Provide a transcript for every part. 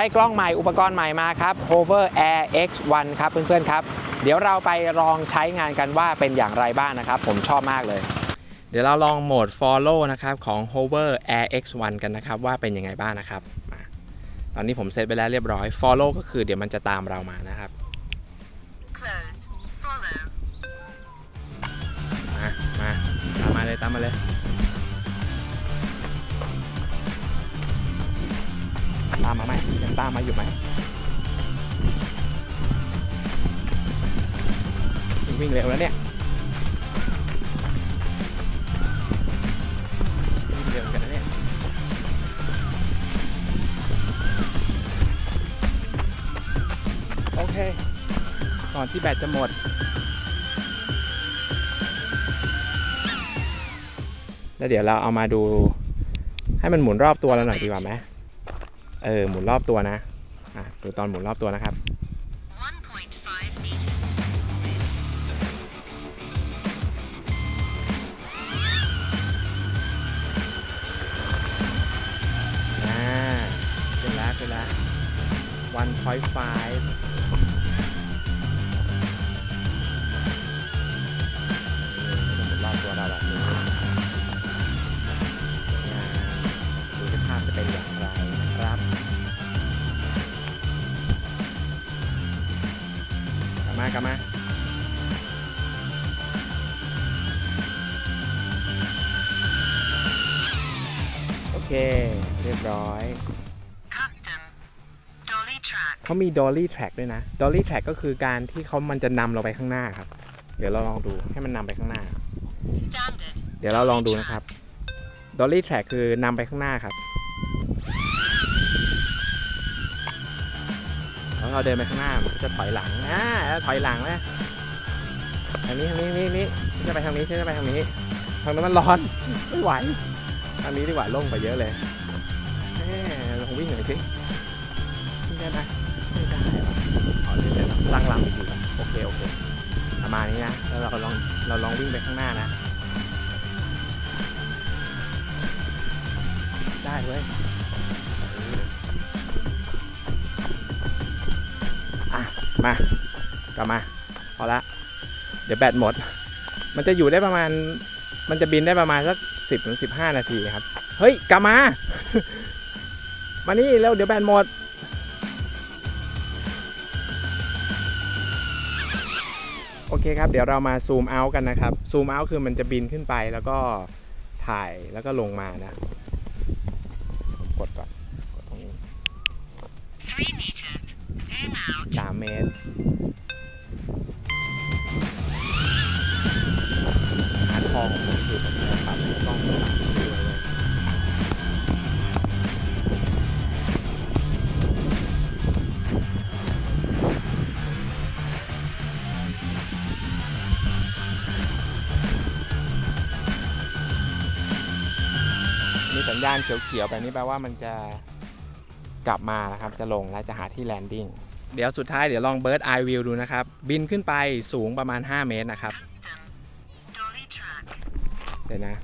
ได้กล้องใหม่อุปกรณ์ใหม่มาครับ Hover Air X1 ครับเพื่อนๆครับ เดี๋ยวเราไปลองใช้งานกันว่าเป็นอย่างไรบ้างนะครับ ผมชอบมากเลย เดี๋ยวเราลองโหมด Follow นะครับของ Hover Air X1 กันนะครับว่าเป็นยังไงบ้างนะครับมาตอนนี้ผมเซตไปแล้วเรียบร้อย Follow ก็คือเดี๋ยวมันจะตามเรามานะครับ Close. Follow. มา มา ตามมาเลยตามมาเลยามมาอยู่ไหมวิ่งเร็วแล้วเนี่ยวิ่งเร็วกันนะเนี่ยโอเคก่อนที่แบตจะหมด แล้วเดี๋ยวเราเอามาดูให้มันหมุนรอบตัวเราหน่อยดีกว่าไหม เออหมุนรอบตัวนะอะดูตอนหมุนรอบตัวนะครับขึ้นแล้วขึ้นแล้ว one point five รอบตัวเราแบบนี้ มากลับมาโอเค เรียบร้อย Custom. Dolly track. เขามี dolly track ด้วยนะ dolly track ก็คือการที่เขามันจะนำเราไปข้างหน้าครับ เดี๋ยวเราลองดูให้มันนำไปข้างหน้า Standard. เดี๋ยวเราลองดูนะครับ dolly track คือนำไปข้างหน้าครับ เราเดินไปข้างหน้าจะถอยหลังอ่าถอยหลังนะทางนี้ทางนี้นี่นี่จะไปทางนี้จะไปทางนี้ทางนั้นมันร้อนไม่ไหวทางนี้ดีกว่าล่งไปเยอะเลยแม่ลองวิ่งหน่อยสิวิ่งได้ไหมไม่ได้อ๋อเดี๋ยวเดี๋ยวตั้งลำอีกทีก่โอเคโอเคประมาณนี้นะแล้วเราลองเราลองวิ่งไปข้างหน้านะได้เว้ย มากลับมาพอละ เดี๋ยวแบตหมด มันจะอยู่ได้ประมาณ มันจะบินได้ประมาณสักสิบถึงสิบห้านาทีครับ เฮ้ยกลับมา มานี่เร็วเดี๋ยวแบตหมด โอเคครับ เดี๋ยวเรามาซูมเอาท์กันนะครับ ซูมเอาท์คือมันจะบินขึ้นไปแล้วก็ถ่ายแล้วก็ลงมานะ กดก่อนกดตรงนี้ สามเมตรฮาร์ดคอร์ของผมคือผมจะปรับกล้องต่างๆด้วยเว้ยมีสัญญาณเขียวๆแบบนี้แปลว่ามันจะ กลับมานะครับจะลงและจะหาที่แลนดิ้งเดี๋ยวสุดท้ายเดี๋ยวลอง Bird Eye View ดูนะครับ บินขึ้นไปสูงประมาณ 5 เมตรนะครับ เดี๋ยวนะ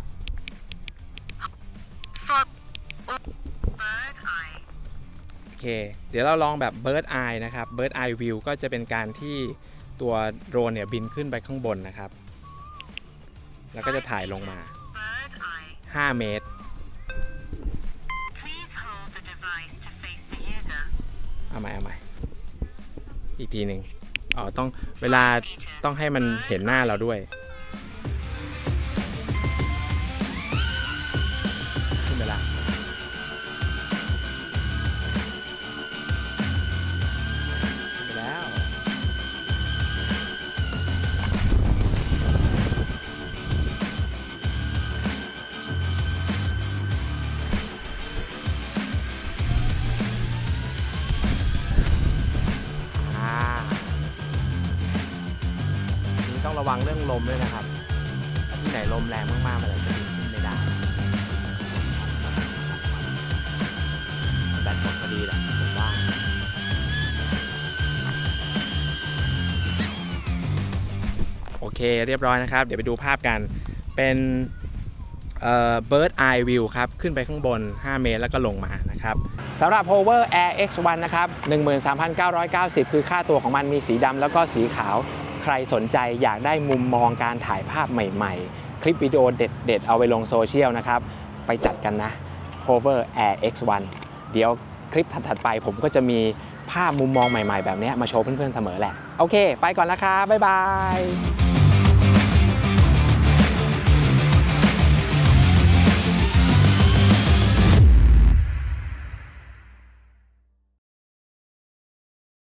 โอเค เดี๋ยวเราลองแบบ Bird Eye นะครับ Bird Eye View ก็จะเป็นการที่ตัวโดรนเนี่ยบินขึ้นไปข้างบนนะครับ แล้วก็จะถ่ายลงมา 5 เมตร เอาใหม่เอาใหม่อีกทีหนึ่งอ๋อต้องเวลาต้องให้มันเห็นหน้าเราด้วย ต้องระวังเรื่องลมด้วยนะครับที่ไหนลมแรงมากๆมันอาจจะบินขึ้นไม่ได้แบตหมดพอดีแหละผมว่าโอเคเรียบร้อยนะครับ เดี๋ยวไปดูภาพกันเป็นเอ่อ bird eye view ครับ ขึ้นไปข้างบน 5 เมตรแล้วก็ลงมานะครับสสำหรับ Hover Air X1 นะครับ 13,990 คือค่าตัวของมันมีสีดำแล้วก็สีขาว ใครสนใจอยากได้มุมมองการถ่ายภาพใหม่ๆ คลิปวิดีโอเด็ด ๆ เอาไปลงโซเชียลนะครับ ไปจัดกันนะ Hover Air X1 เดี๋ยวคลิปถัดๆไปผมก็จะมีภาพมุมมองใหม่ๆ แบบนี้มาโชว์เพื่อนๆเสมอแหละ โอเค ไปก่อนแล้วครับบ๊ายบาย